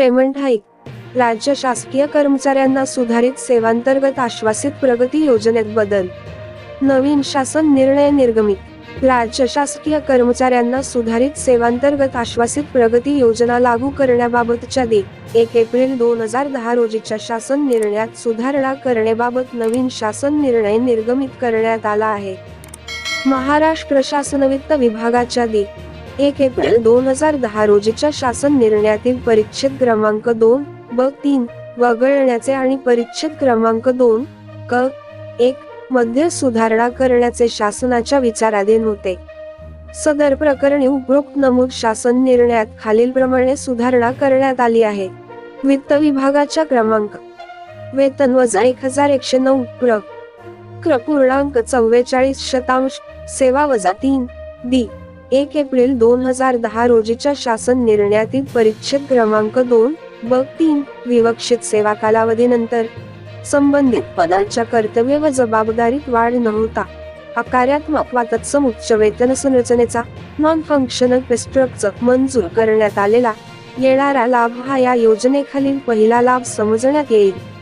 इन्क्रेमेंट hike राज्य शासकीय कर्मचाऱ्यांना सुधारित सेवांतर्गत आश्वासित प्रगती योजनेत बदल. नवीन शासन निर्णय निर्गमित. राज्य शासकीय कर्मचाऱ्यांना सुधारित सेवांतर्गत आश्वासित प्रगती योजना लागू करण्याबाबतच्या दे एक एप्रिल दोन हजार दहा रोजीच्या शासन निर्णयात सुधारणा करण्याबाबत नवीन शासन निर्णय निर्गमित करण्यात आला आहे. महाराष्ट्र शासन वित्त विभागाच्या दे एक एप्रिल दोन हजार दहा रोजीच्या शासन निर्णयातील परिच्छेद क्रमांक दोन ब तीन वगळण्याचे आणि परिच्छेद क्रमांक दोन क एक मध्ये सुधारणा करण्याचे शासनाच्या विचाराधीन होते. सदर प्रकरणी उपरोक्त नमूद शासन निर्णयात खालीलप्रमाणे सुधारणा करण्यात आली आहे. वित्त विभागाच्या क्रमांक. वेतन वजा एक हजार एकशे नऊ प्र क्र पूर्णांक चव्वेचाळीस शतांश सेवा वजा तीन दी एक एप्रिल दोन हजार दहा रोजीच्या शासन निर्णयातील परिच्छेद क्रमांक दोन ब तीन विवक्षित सेवा कालावधीनंतर. संबंधित पदांच्या कर्तव्य व जबाबदारीत वाढ नव्हता. अकार्यात्मक वा तत्सम उच्च वेतन संरचनेचा नॉन फंक्शनल स्ट्रक्चर मंजूर करण्यात आलेला. येणारा लाभ हा या योजनेखालील पहिला लाभ समजण्यात येईल.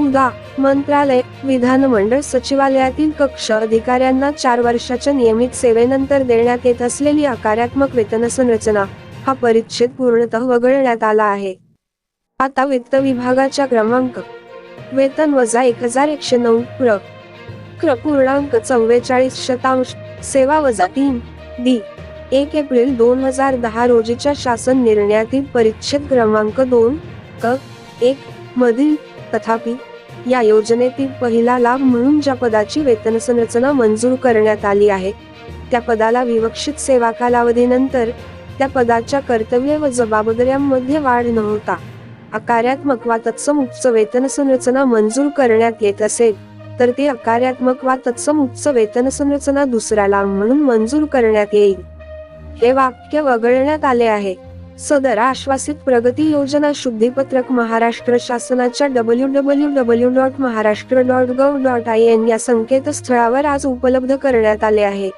उदा मंत्रालय विधानमंडळ सचिवालयातील कक्ष अधिकाऱ्यांना चार वर्षाच्या नियमित सेवेनंतर देण्यात येत असलेली आकारात्मक वेतन संरचना हा परिच्छेद पूर्णतः वगळण्यात आला आहे. आता वित्त विभागाच्या क्रमांक वेतन वजा एक हजार एकशे नऊ प्र. क्र. पूर्णांक चव्वेचाळीस शतांश सेवा वजा तीन डी. एक एप्रिल दोन हजार दहा रोजीच्या शासन निर्णयातील परिच्छेद क्रमांक दोन क. एक मधील तथापि या योजनेतील पहिला लाभ म्हणून ज्या पदाची वेतन संरचना मंजूर करण्यात आली आहे त्या पदाला विवक्षित सेवा कालावधीनंतर त्या पदाच्या कर्तव्य व जबाबदाऱ्यांमध्ये वाढ नव्हता. अकार्यात्मक वा तत्सम उच्च वेतन संरचना मंजूर करण्यात येत असेल तर ती अकार्यात्मक वा तत्सम उच्च वेतन संरचना दुसरा लाभ म्हणून मंजूर करण्यात येईल. हे वाक्य वगळण्यात आले आहे. सदर आश्वासित प्रगती योजना शुद्धीपत्रक महाराष्ट्र शासनाच्या W W W dot Maharashtra dot gov dot I N या संकेतस्थळावर आज उपलब्ध करण्यात आले आहे.